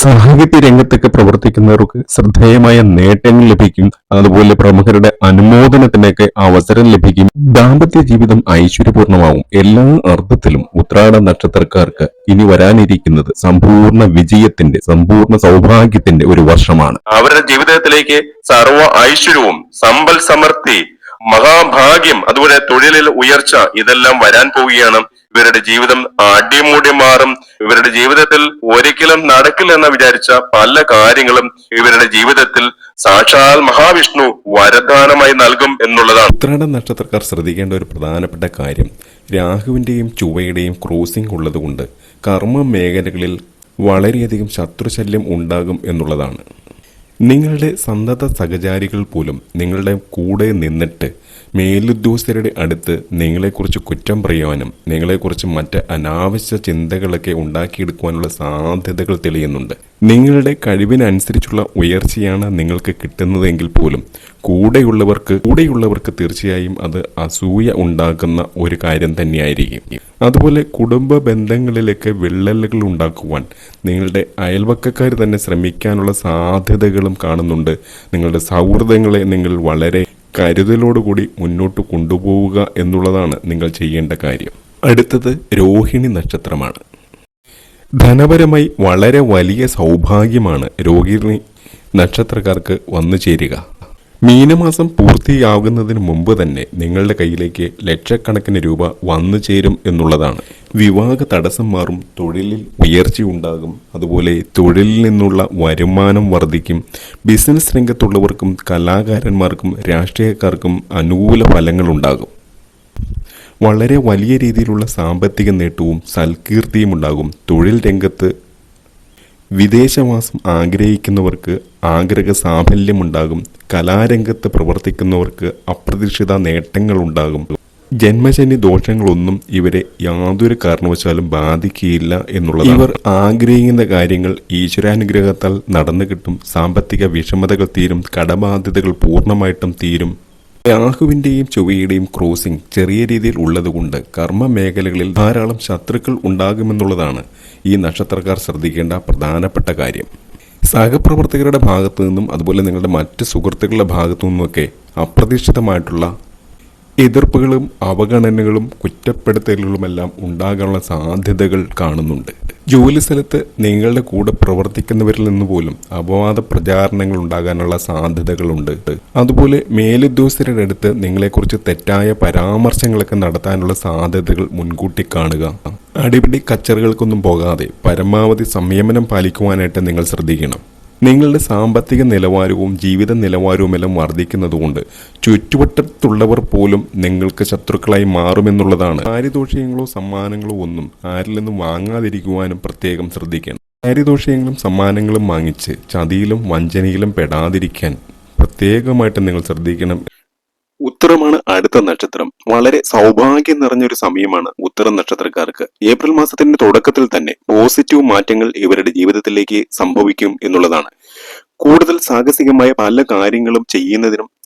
സാഹിത്യ രംഗത്തൊക്കെ പ്രവർത്തിക്കുന്നവർക്ക് ശ്രദ്ധേയമായ നേട്ടങ്ങൾ ലഭിക്കും. അതുപോലെ പ്രമുഖരുടെ അനുമോദനത്തിനൊക്കെ അവസരം ലഭിക്കും. ദാമ്പത്യ ജീവിതം ഐശ്വര്യപൂർണമാവും. എല്ലാ അർത്ഥത്തിലും ഉത്രാട നക്ഷത്രക്കാർക്ക് ഇനി വരാനിരിക്കുന്നത് സമ്പൂർണ വിജയത്തിന്റെ സമ്പൂർണ സൗഭാഗ്യത്തിന്റെ ഒരു വർഷമാണ്. അവരുടെ ജീവിതത്തിലേക്ക് സർവ ഐശ്വര്യവും സമ്പൽ സമൃദ്ധി മഹാഭാഗ്യം അതുപോലെ തൊഴിലിൽ ഉയർച്ച ഇതെല്ലാം വരാൻ പോവുകയാണ്. ഇവരുടെ ജീവിതം അടിമുടി മാറും. ഇവരുടെ ജീവിതത്തിൽ ഒരിക്കലും നടക്കില്ലെന്ന് വിചാരിച്ച പല കാര്യങ്ങളും ഇവരുടെ ജീവിതത്തിൽ സാക്ഷാൽ മഹാവിഷ്ണു വരദാനമായി നൽകും എന്നുള്ളതാണ്. ഉത്രാട നക്ഷത്രക്കാർ ശ്രദ്ധിക്കേണ്ട ഒരു പ്രധാനപ്പെട്ട കാര്യം രാഹുവിന്റെയും ചുവയുടെയും ക്രോസിംഗ് ഉള്ളതുകൊണ്ട് കർമ്മ മേഖലകളിൽ വളരെയധികം ശത്രുശല്യം ഉണ്ടാകും എന്നുള്ളതാണ്. നിങ്ങളുടെ സന്തത സഹചാരികൾ പോലും നിങ്ങളുടെ കൂടെ നിന്നിട്ട് മേലുദ്യോഗസ്ഥരുടെ അടുത്ത് നിങ്ങളെക്കുറിച്ച് കുറ്റം പറയുവാനും നിങ്ങളെക്കുറിച്ച് മറ്റ് അനാവശ്യ ചിന്തകളൊക്കെ ഉണ്ടാക്കിയെടുക്കുവാനുള്ള സാധ്യതകൾ തെളിയുന്നുണ്ട്. നിങ്ങളുടെ കഴിവിനനുസരിച്ചുള്ള ഉയർച്ചയാണ് നിങ്ങൾക്ക് കിട്ടുന്നതെങ്കിൽ പോലും കൂടെയുള്ളവർക്ക് കൂടെയുള്ളവർക്ക് തീർച്ചയായും അത് അസൂയ ഉണ്ടാക്കുന്ന ഒരു കാര്യം തന്നെയായിരിക്കും. അതുപോലെ കുടുംബ ബന്ധങ്ങളിലൊക്കെ വിള്ളലുകൾ ഉണ്ടാക്കുവാൻ നിങ്ങളുടെ അയൽവക്കക്കാർ തന്നെ ശ്രമിക്കാനുള്ള സാധ്യതകളും കാണുന്നുണ്ട്. നിങ്ങളുടെ സൗഹൃദങ്ങളെ നിങ്ങൾ വളരെ കരുതലോടുകൂടി മുന്നോട്ട് കൊണ്ടുപോവുക എന്നുള്ളതാണ് നിങ്ങൾ ചെയ്യേണ്ട കാര്യം. അടുത്തത് രോഹിണി നക്ഷത്രമാണ്. ധനപരമായി വളരെ വലിയ സൗഭാഗ്യമാണ് രോഹിണി നക്ഷത്രക്കാർക്ക് വന്നു ചേരുക. മീനമാസം പൂർത്തിയാകുന്നതിന് മുമ്പ് തന്നെ നിങ്ങളുടെ കയ്യിലേക്ക് ലക്ഷക്കണക്കിന് രൂപ വന്നു ചേരും എന്നുള്ളതാണ്. വിവാഹ തടസ്സം മാറും തൊഴിലിൽ ഉയർച്ചയുണ്ടാകും അതുപോലെ തൊഴിലിൽ നിന്നുള്ള വരുമാനം വർദ്ധിക്കും. ബിസിനസ് രംഗത്തുള്ളവർക്കും കലാകാരന്മാർക്കും രാഷ്ട്രീയക്കാർക്കും അനുകൂല ഫലങ്ങളുണ്ടാകും വളരെ വലിയ രീതിയിലുള്ള സാമ്പത്തിക നേട്ടവും സൽകീർത്തിയും ഉണ്ടാകും. തൊഴിൽ രംഗത്ത് വിദേശവാസം ആഗ്രഹിക്കുന്നവർക്ക് ആഗ്രഹ സാഫല്യമുണ്ടാകും കലാരംഗത്ത് പ്രവർത്തിക്കുന്നവർക്ക് അപ്രതീക്ഷിത നേട്ടങ്ങളുണ്ടാകും. ജന്മശനി ദോഷങ്ങളൊന്നും ഇവരെ യാതൊരു കാരണവശാലും ബാധിക്കുകയില്ല എന്നുള്ളത് ഇവർ ആഗ്രഹിക്കുന്ന കാര്യങ്ങൾ ഈശ്വരാനുഗ്രഹത്താൽ നടന്നു കിട്ടും. സാമ്പത്തിക വിഷമതകൾ തീരും. കടബാധ്യതകൾ പൂർണമായിട്ടും തീരും. രാഹുവിന്റെയും ചൊവ്വയുടെയും ക്രോസിംഗ് ചെറിയ രീതിയിൽ ഉള്ളതുകൊണ്ട് കർമ്മ മേഖലകളിൽ ധാരാളം ശത്രുക്കൾ ഉണ്ടാകുമെന്നുള്ളതാണ് ഈ നക്ഷത്രക്കാർ ശ്രദ്ധിക്കേണ്ട പ്രധാനപ്പെട്ട കാര്യം. സഹപ്രവർത്തകരുടെ ഭാഗത്തു നിന്നും അതുപോലെ നിങ്ങളുടെ മറ്റ് സുഹൃത്തുക്കളുടെ ഭാഗത്തു നിന്നുമൊക്കെ അപ്രതീക്ഷിതമായിട്ടുള്ള എതിർപ്പുകളും അവഗണനകളും കുറ്റപ്പെടുത്തലുകളുമെല്ലാം ഉണ്ടാകാനുള്ള സാധ്യതകൾ കാണുന്നുണ്ട്. ജോലി സ്ഥലത്ത് നിങ്ങളുടെ കൂടെ പ്രവർത്തിക്കുന്നവരിൽ നിന്ന് പോലും അപവാദ പ്രചാരണങ്ങൾ ഉണ്ടാകാനുള്ള സാധ്യതകളുണ്ട്. അതുപോലെ മേലുദ്യോഗസ്ഥരുടെ അടുത്ത് നിങ്ങളെക്കുറിച്ച് തെറ്റായ പരാമർശങ്ങളൊക്കെ നടത്താനുള്ള സാധ്യതകൾ മുൻകൂട്ടി കാണുക. അടിപിടി കച്ചറുകൾക്കൊന്നും പോകാതെ പരമാവധി സംയമനം പാലിക്കുവാനായിട്ട് നിങ്ങൾ ശ്രദ്ധിക്കണം. നിങ്ങളുടെ സാമ്പത്തിക നിലവാരവും ജീവിത നിലവാരവും എല്ലാം വർദ്ധിക്കുന്നതുകൊണ്ട് ചുറ്റുവട്ടത്തുള്ളവർ പോലും നിങ്ങൾക്ക് ശത്രുക്കളായി മാറുമെന്നുള്ളതാണ്. പാരിതോഷികങ്ങളോ സമ്മാനങ്ങളോ ഒന്നും ആരിൽ നിന്നും വാങ്ങാതിരിക്കുവാനും പ്രത്യേകം ശ്രദ്ധിക്കണം. പാരിതോഷികങ്ങളും സമ്മാനങ്ങളും വാങ്ങിച്ച് ചതിയിലും വഞ്ചനയിലും പെടാതിരിക്കാൻ പ്രത്യേകമായിട്ട് നിങ്ങൾ ശ്രദ്ധിക്കണം. ഉത്തരമാണ് അടുത്ത നക്ഷത്രം. വളരെ സൗഭാഗ്യം നിറഞ്ഞൊരു സമയമാണ് ഉത്തരം നക്ഷത്രക്കാർക്ക്. ഏപ്രിൽ മാസത്തിന്റെ തുടക്കത്തിൽ തന്നെ പോസിറ്റീവ് മാറ്റങ്ങൾ ഇവരുടെ ജീവിതത്തിലേക്ക് സംഭവിക്കും എന്നുള്ളതാണ്. കൂടുതൽ സാഹസികമായ പല കാര്യങ്ങളും ചെയ്യുന്നതിനും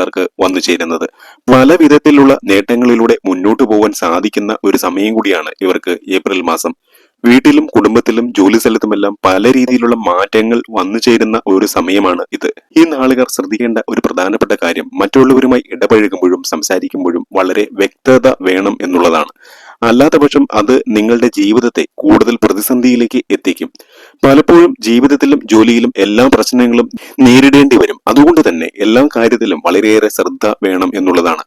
നക്ഷത്രക്കാർക്ക് വന്നു ചേരുന്നത്. പല വിധത്തിലുള്ള നേട്ടങ്ങളിലൂടെ മുന്നോട്ടു പോകാൻ സാധിക്കുന്ന ഒരു സമയം കൂടിയാണ് ഇവർക്ക് ഏപ്രിൽ മാസം. വീട്ടിലും കുടുംബത്തിലും ജോലി സ്ഥലത്തുമെല്ലാം പല രീതിയിലുള്ള മാറ്റങ്ങൾ വന്നു ചേരുന്ന ഒരു സമയമാണ് ഇത്. ഈ നാളുകാർ ശ്രദ്ധിക്കേണ്ട ഒരു പ്രധാനപ്പെട്ട കാര്യം മറ്റുള്ളവരുമായി ഇടപഴകുമ്പോഴും സംസാരിക്കുമ്പോഴും വളരെ വ്യക്തത വേണം എന്നുള്ളതാണ്. അല്ലാത്ത പക്ഷം അത് നിങ്ങളുടെ ജീവിതത്തെ കൂടുതൽ പ്രതിസന്ധിയിലേക്ക് എത്തിക്കും. പലപ്പോഴും ജീവിതത്തിലും ജോലിയിലും എല്ലാ പ്രശ്നങ്ങളും നേരിടേണ്ടി വരും. അതുകൊണ്ട് തന്നെ എല്ലാ കാര്യത്തിലും വളരെയേറെ ശ്രദ്ധ വേണം എന്നുള്ളതാണ്.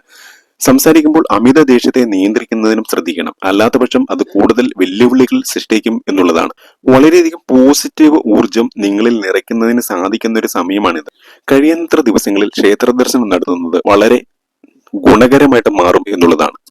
സംസാരിക്കുമ്പോൾ അമിത ദേഷ്യത്തെ നിയന്ത്രിക്കുന്നതിനും ശ്രദ്ധിക്കണം. അല്ലാത്ത പക്ഷം അത് കൂടുതൽ വെല്ലുവിളികൾ സൃഷ്ടിക്കും എന്നുള്ളതാണ്. വളരെയധികം പോസിറ്റീവ് ഊർജം നിങ്ങളിൽ നിറയ്ക്കുന്നതിന് സാധിക്കുന്ന ഒരു സമയമാണിത്. കഴിയുന്നത്ര ദിവസങ്ങളിൽ ക്ഷേത്ര ദർശനം നടത്തുന്നത് വളരെ ഗുണകരമായിട്ട് മാറും എന്നുള്ളതാണ്.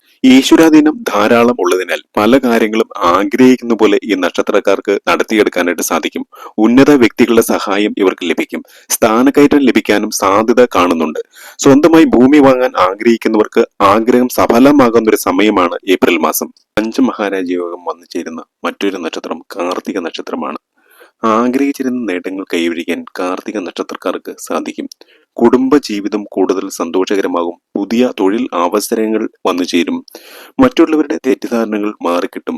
ഈശ്വരാധീനം ധാരാളം ഉള്ളതിനാൽ പല കാര്യങ്ങളും ആഗ്രഹിക്കുന്ന പോലെ ഈ നക്ഷത്രക്കാർക്ക് നടത്തിയെടുക്കാനായിട്ട് സാധിക്കും. ഉന്നത വ്യക്തികളുടെ സഹായം ഇവർക്ക് ലഭിക്കും. സ്ഥാനക്കയറ്റം ലഭിക്കാനും സാധ്യത കാണുന്നുണ്ട്. സ്വന്തമായി ഭൂമി വാങ്ങാൻ ആഗ്രഹിക്കുന്നവർക്ക് ആഗ്രഹം സഫലമാകുന്ന ഒരു സമയമാണ് ഏപ്രിൽ മാസം. അഞ്ച് മഹാരാജ യോഗം വന്നു ചേരുന്ന മറ്റൊരു നക്ഷത്രം കാർത്തിക നക്ഷത്രമാണ്. ആഗ്രഹിച്ചിരുന്ന നേട്ടങ്ങൾ കൈവരിക്കാൻ കാർത്തിക നക്ഷത്രക്കാർക്ക് സാധിക്കും. കുടുംബ ജീവിതം കൂടുതൽ സന്തോഷകരമാകും. പുതിയ തൊഴിൽ അവസരങ്ങൾ വന്നു ചേരും മറ്റുള്ളവരുടെ തെറ്റിദ്ധാരണകൾ മാറിക്കിട്ടും.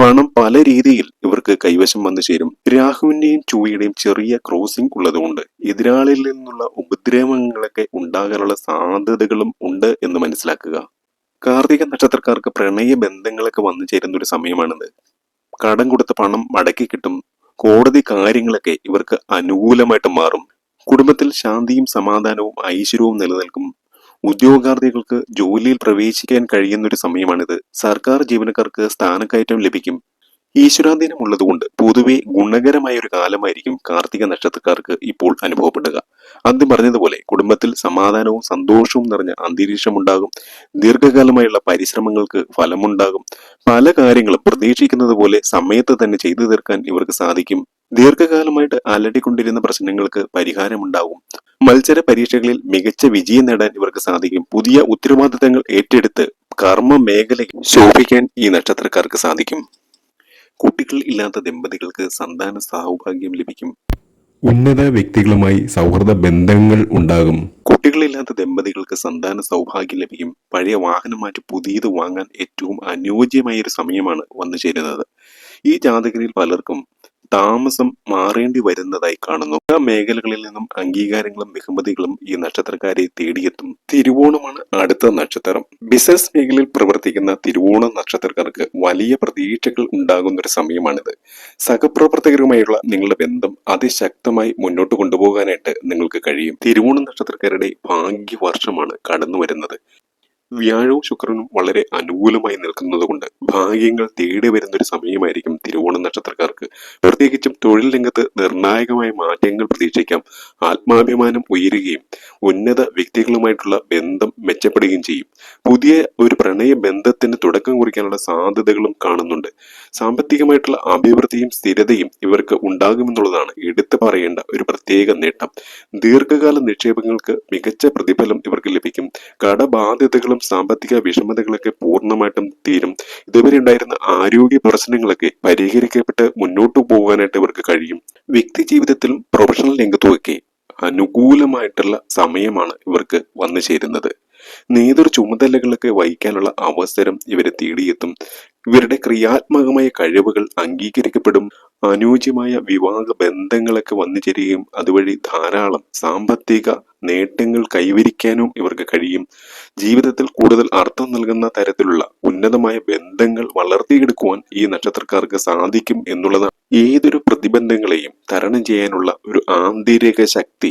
പണം പല രീതിയിൽ ഇവർക്ക് കൈവശം വന്നു ചേരും. രാഹുവിന്റെയും ചൊവ്വയുടെയും ചെറിയ ക്രോസിംഗ് ഉള്ളതുകൊണ്ട് എതിരാളിൽ നിന്നുള്ള ഉപദ്രവങ്ങളൊക്കെ ഉണ്ടാകാനുള്ള സാധ്യതകളും ഉണ്ട് എന്ന് മനസ്സിലാക്കുക. കാർത്തിക നക്ഷത്രക്കാർക്ക് പ്രണയ ബന്ധങ്ങളൊക്കെ വന്നു ചേരുന്ന ഒരു സമയമാണിത്. കടം കൊടുത്ത പണം മടക്കി കിട്ടും. കോടതി കാര്യങ്ങളൊക്കെ ഇവർക്ക് അനുകൂലമായിട്ട് മാറും. കുടുംബത്തിൽ ശാന്തിയും സമാധാനവും ഐശ്വര്യവും നിലനിൽക്കും. ഉദ്യോഗാർത്ഥികൾക്ക് ജോലിയിൽ പ്രവേശിക്കാൻ കഴിയുന്നൊരു സമയമാണിത്. സർക്കാർ ജീവനക്കാർക്ക് സ്ഥാനക്കയറ്റം ലഭിക്കും. ഈശ്വരാധീനം ഉള്ളതുകൊണ്ട് പൊതുവെ ഗുണകരമായ ഒരു കാലമായിരിക്കും കാർത്തിക നക്ഷത്രക്കാർക്ക് ഇപ്പോൾ അനുഭവപ്പെടുക. ആദ്യം പറഞ്ഞതുപോലെ കുടുംബത്തിൽ സമാധാനവും സന്തോഷവും നിറഞ്ഞ അന്തരീക്ഷം ഉണ്ടാകും ദീർഘകാലമായുള്ള പരിശ്രമങ്ങൾക്ക് ഫലമുണ്ടാകും. പല കാര്യങ്ങളും പ്രതീക്ഷിക്കുന്നത് പോലെ സമയത്ത് തന്നെ ചെയ്തു തീർക്കാൻ ഇവർക്ക് സാധിക്കും. ദീർഘകാലമായിട്ട് അലട്ടിക്കൊണ്ടിരുന്ന പ്രശ്നങ്ങൾക്ക് പരിഹാരമുണ്ടാകും. മത്സര പരീക്ഷകളിൽ മികച്ച വിജയം നേടാൻ ഇവർക്ക് സാധിക്കും. പുതിയ ഉത്തരവാദിത്തങ്ങൾ ഏറ്റെടുത്ത് കർമ്മ മേഖലയിൽ ശോഭിക്കാൻ ഈ നക്ഷത്രക്കാർക്ക് സാധിക്കും. കുട്ടികൾ ഇല്ലാത്ത ദമ്പതികൾക്ക് സന്താന സൗഭാഗ്യം ലഭിക്കും. ഉന്നത വ്യക്തികളുമായി സൗഹൃദ ബന്ധങ്ങൾ ഉണ്ടാകും. കുട്ടികളില്ലാത്ത ദമ്പതികൾക്ക് സന്താന സൗഭാഗ്യം ലഭിക്കും. പഴയ വാഹനം മാറ്റി പുതിയത് വാങ്ങാൻ ഏറ്റവും അനുയോജ്യമായ ഒരു സമയമാണ് വന്നു ചേരുന്നത്. ഈ ജാതകരിൽ പലർക്കും താമസം മാറേണ്ടി വരുന്നതായി കാണുന്നു. ആ മേഖലകളിൽ നിന്നും അംഗീകാരങ്ങളും ബഹുമതികളും ഈ നക്ഷത്രക്കാരെ തേടിയെത്തും തിരുവോണമാണ് അടുത്ത നക്ഷത്രം. ബിസിനസ് മേഖലയിൽ പ്രവർത്തിക്കുന്ന തിരുവോണ നക്ഷത്രക്കാർക്ക് വലിയ പ്രതീക്ഷകൾ ഉണ്ടാകുന്ന ഒരു സമയമാണിത്. സഹപ്രവർത്തകരുമായുള്ള നിങ്ങളുടെ ബന്ധം അതിശക്തമായി മുന്നോട്ട് കൊണ്ടുപോകാനായിട്ട് നിങ്ങൾക്ക് കഴിയും. തിരുവോണ നക്ഷത്രക്കാരുടെ ഭാഗ്യവർഷമാണ് കടന്നു വരുന്നത് വ്യാഴവും ശുക്രനും വളരെ അനുകൂലമായി നിൽക്കുന്നതുകൊണ്ട് ഭാഗ്യങ്ങൾ തേടി വരുന്ന ഒരു സമയമായിരിക്കും തിരുവോണ നക്ഷത്രക്കാർക്ക്. പ്രത്യേകിച്ചും തൊഴിൽ രംഗത്ത് നിർണായകമായ മാറ്റങ്ങൾ പ്രതീക്ഷിക്കാം. ആത്മാഭിമാനം ഉയരുകയും ഉന്നത വ്യക്തികളുമായിട്ടുള്ള ബന്ധം മെച്ചപ്പെടുകയും ചെയ്യും. പുതിയ ഒരു പ്രണയ ബന്ധത്തിന് തുടക്കം കുറിക്കാനുള്ള സാധ്യതകളും കാണുന്നുണ്ട്. സാമ്പത്തികമായിട്ടുള്ള അഭിവൃദ്ധിയും സ്ഥിരതയും ഇവർക്ക് ഉണ്ടാകുമെന്നുള്ളതാണ് എടുത്തു പറയേണ്ട ഒരു പ്രത്യേക നേട്ടം. ദീർഘകാല നിക്ഷേപങ്ങൾക്ക് മികച്ച പ്രതിഫലം ഇവർക്ക് ലഭിക്കും. കടബാധ്യതകളും സാമ്പത്തിക വിഷമതകളൊക്കെ പൂർണമായിട്ടും തീരും. ഇതുവരെ ഉണ്ടായിരുന്ന ആരോഗ്യ പ്രശ്നങ്ങളൊക്കെ പരിഹരിക്കപ്പെട്ട് മുന്നോട്ട് പോകാനായിട്ട് ഇവർക്ക് കഴിയും. വ്യക്തി ജീവിതത്തിലും പ്രൊഫഷണൽ രംഗത്തുമൊക്കെ അനുകൂലമായിട്ടുള്ള സമയമാണ് ഇവർക്ക് വന്നു ചേരുന്നത്. നേതൃ ചുമതലകളൊക്കെ വഹിക്കാനുള്ള അവസരം ഇവരെ തേടിയെത്തും. ഇവരുടെ ക്രിയാത്മകമായ കഴിവുകൾ അംഗീകരിക്കപ്പെടും. അനുയോജ്യമായ വിവാഹ ബന്ധങ്ങളൊക്കെ വന്നു ചേരുകയും അതുവഴി ധാരാളം സാമ്പത്തിക നേട്ടങ്ങൾ കൈവരിക്കാനും ഇവർക്ക് കഴിയും. ജീവിതത്തിൽ കൂടുതൽ അർത്ഥം നൽകുന്ന തരത്തിലുള്ള ഉന്നതമായ ബന്ധങ്ങൾ വളർത്തിയെടുക്കുവാൻ ഈ നക്ഷത്രക്കാർക്ക് സാധിക്കും എന്നുള്ളതാണ്. ഏതൊരു പ്രതിബന്ധങ്ങളെയും തരണം ചെയ്യാനുള്ള ഒരു ആന്തരിക ശക്തി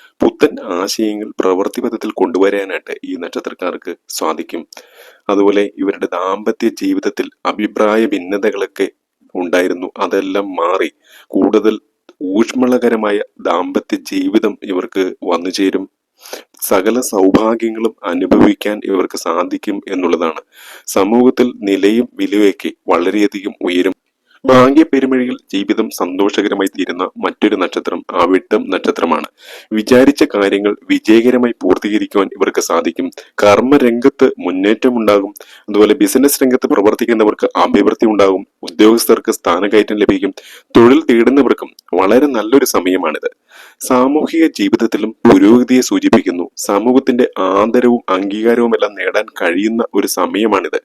പുത്തൻ ആശയങ്ങൾ പ്രവൃത്തിപഥത്തിൽ കൊണ്ടുവരാനായിട്ട് ഈ നക്ഷത്രക്കാർക്ക് സാധിക്കും. അതുപോലെ ഇവരുടെ ദാമ്പത്യ ജീവിതത്തിൽ അഭിപ്രായ ഭിന്നതകളൊക്കെ ഉണ്ടായിരുന്നു. അതെല്ലാം മാറി കൂടുതൽ ഊഷ്മളകരമായ ദാമ്പത്യ ജീവിതം ഇവർക്ക് വന്നു ചേരും. സകല സൗഭാഗ്യങ്ങളും അനുഭവിക്കാൻ ഇവർക്ക് സാധിക്കും എന്നുള്ളതാണ്. സമൂഹത്തിൽ നിലയും വിലയൊക്കെ വളരെയധികം ഉയരും. ഭാഗ്യ പെരുമഴിയിൽ ജീവിതം സന്തോഷകരമായി തീരുന്ന മറ്റൊരു നക്ഷത്രം അവിട്ടം നക്ഷത്രമാണ്. വിചാരിച്ച കാര്യങ്ങൾ വിജയകരമായി പൂർത്തീകരിക്കുവാൻ ഇവർക്ക് സാധിക്കും. കർമ്മരംഗത്ത് മുന്നേറ്റമുണ്ടാകും. അതുപോലെ ബിസിനസ് രംഗത്ത് പ്രവർത്തിക്കുന്നവർക്ക് അഭിവൃദ്ധി ഉണ്ടാകും. ഉദ്യോഗസ്ഥർക്ക് സ്ഥാനകയറ്റം ലഭിക്കും. തൊഴിൽ തേടുന്നവർക്കും വളരെ നല്ലൊരു സമയമാണിത്. സാമൂഹിക ജീവിതത്തിലും പുരോഗതിയെ സൂചിപ്പിക്കുന്നു. സമൂഹത്തിന്റെ ആദരവും അംഗീകാരവും എല്ലാം നേടാൻ കഴിയുന്ന ഒരു സമയമാണിത്.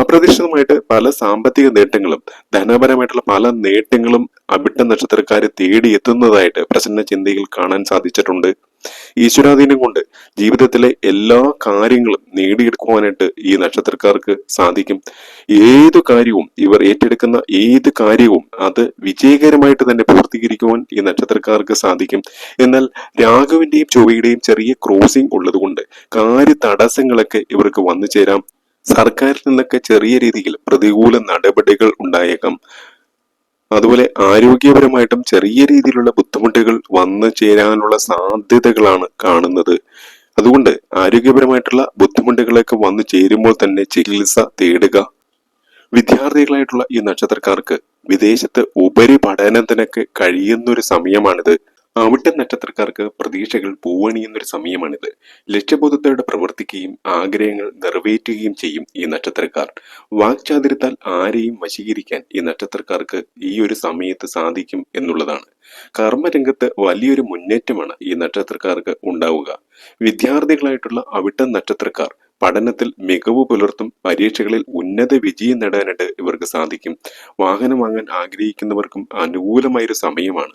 അപ്രതീക്ഷിതമായിട്ട് പല സാമ്പത്തിക നേട്ടങ്ങളും ധനപരമായിട്ടുള്ള പല നേട്ടങ്ങളും അബിട്ട നക്ഷത്രക്കാരെ തേടിയെത്തുന്നതായിട്ട് പ്രസന്ന ചിന്തയിൽ കാണാൻ സാധിച്ചിട്ടുണ്ട്. ഈശ്വരാധീനം കൊണ്ട് ജീവിതത്തിലെ എല്ലാ കാര്യങ്ങളും നേടിയെടുക്കുവാനായിട്ട് ഈ നക്ഷത്രക്കാർക്ക് സാധിക്കും. ഏതു കാര്യവും ഇവർ ഏറ്റെടുക്കുന്ന ഏത് കാര്യവും അത് വിജയകരമായിട്ട് തന്നെ പൂർത്തീകരിക്കുവാൻ ഈ നക്ഷത്രക്കാർക്ക് സാധിക്കും. എന്നാൽ രാഘവിന്റെയും ചൊവ്വയുടെയും ചെറിയ ക്രോസിംഗ് ഉള്ളതുകൊണ്ട് കാര്യ തടസ്സങ്ങളൊക്കെ ഇവർക്ക് വന്നു ചേരാം. സർക്കാരിൽ നിന്നൊക്കെ ചെറിയ രീതിയിൽ പ്രതികൂല നടപടികൾ ഉണ്ടായേക്കാം. അതുപോലെ ആരോഗ്യപരമായിട്ടും ചെറിയ രീതിയിലുള്ള ബുദ്ധിമുട്ടുകൾ വന്നു ചേരാനുള്ള സാധ്യതകളാണ് കാണുന്നത്. അതുകൊണ്ട് ആരോഗ്യപരമായിട്ടുള്ള ബുദ്ധിമുട്ടുകളൊക്കെ വന്നു ചേരുമ്പോൾ തന്നെ ചികിത്സ തേടുക. വിദ്യാർത്ഥികളായിട്ടുള്ള ഈ നക്ഷത്രക്കാർക്ക് വിദേശത്ത് ഉപരിപഠനത്തിനൊക്കെ കഴിയുന്നൊരു സമയമാണിത്. അവിട്ട നക്ഷത്രക്കാർക്ക് പ്രതീക്ഷകൾ പൂവണിയുന്നൊരു സമയമാണിത്. ലക്ഷ്യബോധത്തോടെ പ്രവർത്തിക്കുകയും ആഗ്രഹങ്ങൾ നിറവേറ്റുകയും ചെയ്യും ഈ നക്ഷത്രക്കാർ. വാക്ചാതുര്യത്താൽ ആരെയും വശീകരിക്കാൻ ഈ നക്ഷത്രക്കാർക്ക് ഈ ഒരു സമയത്ത് സാധിക്കും എന്നുള്ളതാണ്. കർമ്മരംഗത്ത് വലിയൊരു മുന്നേറ്റമാണ് ഈ നക്ഷത്രക്കാർക്ക് ഉണ്ടാവുക. വിദ്യാർത്ഥികളായിട്ടുള്ള അവിട്ട നക്ഷത്രക്കാർ പഠനത്തിൽ മികവ് പുലർത്തും പരീക്ഷകളിൽ ഉന്നത വിജയം നേടാനായിട്ട് ഇവർക്ക് സാധിക്കും. വാഹനം വാങ്ങാൻ ആഗ്രഹിക്കുന്നവർക്കും അനുകൂലമായൊരു സമയമാണ്.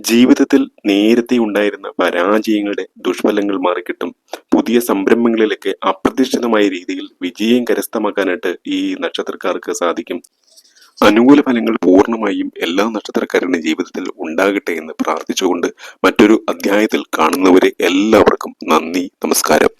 ജീവിതത്തിൽ നേരത്തെ ഉണ്ടായിരുന്ന പരാജയങ്ങളുടെ ദുഷ്ഫലങ്ങൾ മാറിക്കിട്ടും പുതിയ സംരംഭങ്ങളിലൊക്കെ അപ്രതീക്ഷിതമായ രീതിയിൽ വിജയം കരസ്ഥമാക്കാനായിട്ട് ഈ നക്ഷത്രക്കാർക്ക് സാധിക്കും. അനുകൂല ഫലങ്ങൾ പൂർണമായും എല്ലാ നക്ഷത്രക്കാരുടെ ജീവിതത്തിൽ ഉണ്ടാകട്ടെ എന്ന് പ്രാർത്ഥിച്ചുകൊണ്ട് മറ്റൊരു അധ്യായത്തിൽ കാണുന്നവരെ എല്ലാവർക്കും നന്ദി നമസ്കാരം.